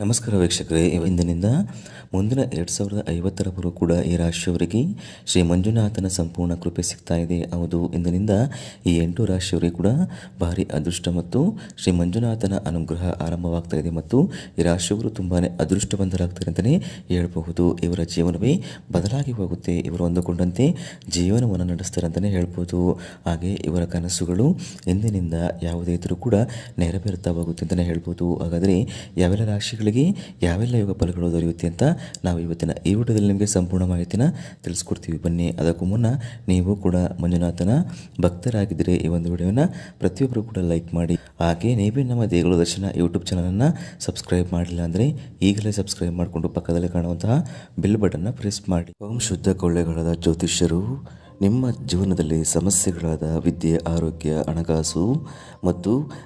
ನಮಸ್ಕಾರ ವೀಕ್ಷಕರೇ ಇಂದಿನಿಂದ ಮುಂದಿನ ಎರಡು ಸಾವಿರದ ಐವತ್ತರವರೆಗೂ ಕೂಡ ಈ ರಾಶಿಯವರಿಗೆ ಶ್ರೀ ಮಂಜುನಾಥನ ಸಂಪೂರ್ಣ ಕೃಪೆ ಸಿಗ್ತಾ ಇದೆ. ಹೌದು, ಇಂದಿನಿಂದ ಈ ಎಂಟು ರಾಶಿಯವರಿಗೆ ಕೂಡ ಭಾರಿ ಅದೃಷ್ಟ ಮತ್ತು ಶ್ರೀ ಮಂಜುನಾಥನ ಅನುಗ್ರಹ ಆರಂಭವಾಗ್ತಾ ಇದೆ ಮತ್ತು ಈ ರಾಶಿಯವರು ತುಂಬಾ ಅದೃಷ್ಟವಂತರಾಗ್ತಾರೆ ಅಂತಲೇ ಹೇಳಬಹುದು. ಇವರ ಜೀವನವೇ ಬದಲಾಗಿ ಹೋಗುತ್ತೆ, ಇವರು ಅಂದುಕೊಂಡಂತೆ ಜೀವನವನ್ನು ನಡೆಸ್ತಾರೆ ಅಂತಲೇ ಹೇಳ್ಬೋದು ಹಾಗೆ ಇವರ ಕನಸುಗಳು ಇಂದಿನಿಂದ ಯಾವುದೇ ಇದ್ರೂ ಕೂಡ ನೆರವೇರುತ್ತಾ ಹೋಗುತ್ತೆ ಅಂತಲೇ ಹೇಳ್ಬೋದು ಹಾಗಾದರೆ ಯಾವೆಲ್ಲ ರಾಶಿಗಳಿಗೆ ಯಾವೆಲ್ಲ ಯೋಗ ಫಲಗಳು ದೊರೆಯುತ್ತೆ ಅಂತ ನಾವು ಇವತ್ತಿನ ಈ ವಿಡಿಯೋದಲ್ಲಿ ನಿಮಗೆ ಸಂಪೂರ್ಣ ಮಾಹಿತಿನ ತಿಳಿಸ್ಕೊಡ್ತೀವಿ. ಬನ್ನಿ, ಅದಕ್ಕೂ ಮುನ್ನ ನೀವು ಕೂಡ ಮಂಜುನಾಥನ ಭಕ್ತರಾಗಿದ್ದರೆ ಈ ಒಂದು ವಿಡಿಯೋನ ಪ್ರತಿಯೊಬ್ಬರು ಕೂಡ ಲೈಕ್ ಮಾಡಿ. ಹಾಗೆ ನೀವೇ ನಮ್ಮ ದೇಗುಲ ದರ್ಶನ ಯೂಟ್ಯೂಬ್ ಚಾನಲನ್ನು ಸಬ್ಸ್ಕ್ರೈಬ್ ಮಾಡಿಲ್ಲ ಅಂದರೆ ಈಗಲೇ ಸಬ್ಸ್ಕ್ರೈಬ್ ಮಾಡಿಕೊಂಡು ಪಕ್ಕದಲ್ಲಿ ಕಾಣುವಂತಹ ಬಿಲ್ ಬಟನ್ನ ಪ್ರೆಸ್ ಮಾಡಿ. ಓಂ ಶುದ್ಧ ಕೊಳ್ಳೆಗಳಾದ ಜ್ಯೋತಿಷ್ಯರು, ನಿಮ್ಮ ಜೀವನದಲ್ಲಿ ಸಮಸ್ಯೆಗಳಾದ ವಿದ್ಯೆ, ಆರೋಗ್ಯ, ಹಣಕಾಸು ಮತ್ತು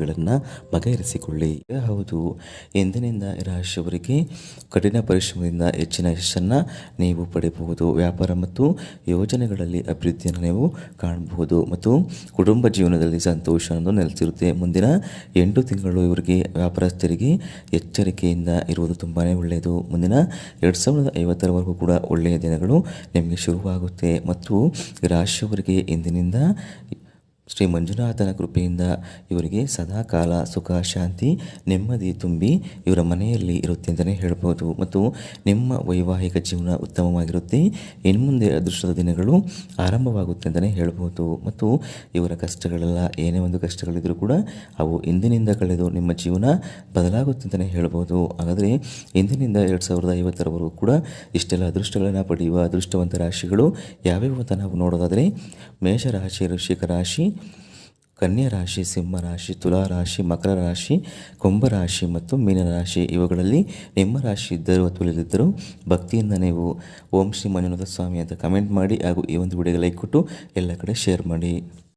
ಸಮಸ್ಯೆಗಳನ್ನು ಬಗೆಹರಿಸಿಕೊಳ್ಳಿ. ಹೌದು ಎಂದಿನಿಂದ ರಾಶಿಯವರಿಗೆ ಕಠಿಣ ಪರಿಶ್ರಮದಿಂದ ಹೆಚ್ಚಿನ ಯಶಸ್ಸನ್ನು ನೀವು ಪಡೆಯಬಹುದು. ವ್ಯಾಪಾರ ಮತ್ತು ಯೋಜನೆಗಳಲ್ಲಿ ಅಭಿವೃದ್ಧಿಯನ್ನು ನೀವು ಕಾಣಬಹುದು ಮತ್ತು ಕುಟುಂಬ ಜೀವನದಲ್ಲಿ ಸಂತೋಷವನ್ನು ನೆಲೆಸಿರುತ್ತೆ. ಮುಂದಿನ ಎಂಟು ತಿಂಗಳು ಇವರಿಗೆ ವ್ಯಾಪಾರಸ್ಥರಿಗೆ ಎಚ್ಚರಿಕೆಯಿಂದ ಇರುವುದು ತುಂಬಾ ಒಳ್ಳೆಯದು. ಮುಂದಿನ ಎರಡು ಸಾವಿರದ ಐವತ್ತರವರೆಗೂ ಕೂಡ ಒಳ್ಳೆಯ ದಿನಗಳು ನಿಮಗೆ ಶುರುವಾಗುತ್ತೆ ಮತ್ತು ರಾಶಿಯವರಿಗೆ ಇಂದಿನಿಂದ ಶ್ರೀ ಮಂಜುನಾಥನ ಕೃಪೆಯಿಂದ ಇವರಿಗೆ ಸದಾಕಾಲ ಸುಖ, ಶಾಂತಿ, ನೆಮ್ಮದಿ ತುಂಬಿ ಇವರ ಮನೆಯಲ್ಲಿ ಇರುತ್ತೆ ಅಂತಲೇ ಹೇಳ್ಬೋದು. ಮತ್ತು ನಿಮ್ಮ ವೈವಾಹಿಕ ಜೀವನ ಉತ್ತಮವಾಗಿರುತ್ತೆ. ಇನ್ನು ಮುಂದೆ ಅದೃಷ್ಟದ ದಿನಗಳು ಆರಂಭವಾಗುತ್ತೆ ಅಂತಲೇ ಹೇಳ್ಬೋದು. ಮತ್ತು ಇವರ ಕಷ್ಟಗಳೆಲ್ಲ, ಏನೇ ಒಂದು ಕಷ್ಟಗಳಿದ್ರೂ ಕೂಡ ಅವು ಇಂದಿನಿಂದ ಕಳೆದು ನಿಮ್ಮ ಜೀವನ ಬದಲಾಗುತ್ತೆ ಅಂತಲೇ ಹೇಳ್ಬೋದು. ಹಾಗಾದರೆ ಇಂದಿನಿಂದ ಎರಡು ಸಾವಿರದ ಐವತ್ತರವರೆಗೂ ಕೂಡ ಇಷ್ಟೆಲ್ಲ ಅದೃಷ್ಟಗಳನ್ನು ಪಡೆಯುವ ಅದೃಷ್ಟವಂತ ರಾಶಿಗಳು ಯಾವ್ಯಾವ ಅಂತ ನಾವು ನೋಡೋದಾದರೆ ಮೇಷರಾಶಿ ವೃಶ್ಚಿಕ ರಾಶಿ ಕನ್ಯಾ ರಾಶಿ ಸಿಂಹ ರಾಶಿ ತುಲಾ ರಾಶಿ ಮಕರ ರಾಶಿ ಕುಂಭ ರಾಶಿ ಮತ್ತು ಮೀನ ರಾಶಿ ಇವುಗಳಲ್ಲಿ ನಿಮ್ಮ ರಾಶಿ ಇದ್ದರೂ ಅಥವಾ ಭಕ್ತಿಯಿಂದ ನೀವು ಓಂ ಶ್ರೀ ಮಂಜುನಾಥ ಸ್ವಾಮಿ ಅಂತ ಕಮೆಂಟ್ ಮಾಡಿ ಹಾಗೂ ಈ ಒಂದು ವಿಡಿಯೋಗೆ ಲೈಕ್ ಕೊಟ್ಟು ಎಲ್ಲ ಕಡೆ ಶೇರ್ ಮಾಡಿ.